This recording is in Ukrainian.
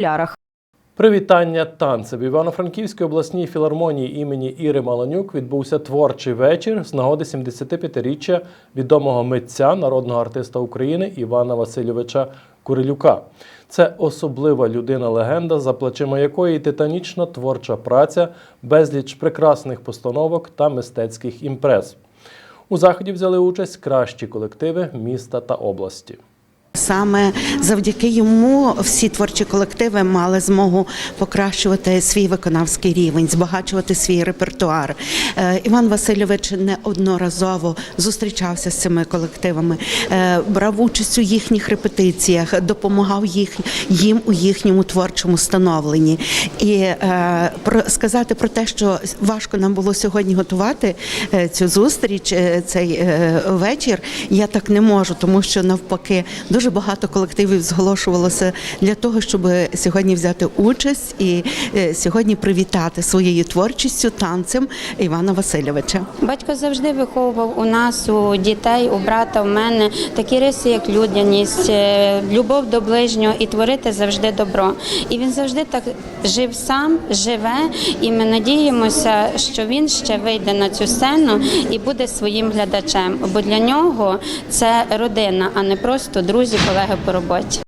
окулярах. Привітання танцем в Івано-Франківській обласній філармонії імені Іри Маланюк відбувся творчий вечір з нагоди 75-річчя відомого митця, народного артиста України Івана Васильовича Курилюка. Це особлива людина-легенда, за плечима якої титанічна творча праця, безліч прекрасних постановок та мистецьких імпрез. У заході взяли участь кращі колективи міста та області. Саме завдяки йому всі творчі колективи мали змогу покращувати свій виконавський рівень, збагачувати свій репертуар. Е, Іван Васильович неодноразово зустрічався з цими колективами, е, брав участь у їхніх репетиціях, допомагав їх їм у їхньому творчому становленні. І е, про сказати про те, що важко нам було сьогодні готувати цю зустріч, цей вечір, я так не можу, тому що навпаки дуже багато колективів зголошувалося для того, щоб сьогодні взяти участь і е, сьогодні привітати своєю творчістю танцем Івана Васильовича. Батько завжди виховував у нас, у дітей, у брата, в мене такі риси, як людяність, е, любов до ближнього і творити завжди добро. І він завжди так жив сам, живе, і ми надіємося, що він ще вийде на цю сцену і буде своїм глядачем. Бо для нього це родина, а не просто друзі, колеги по роботі.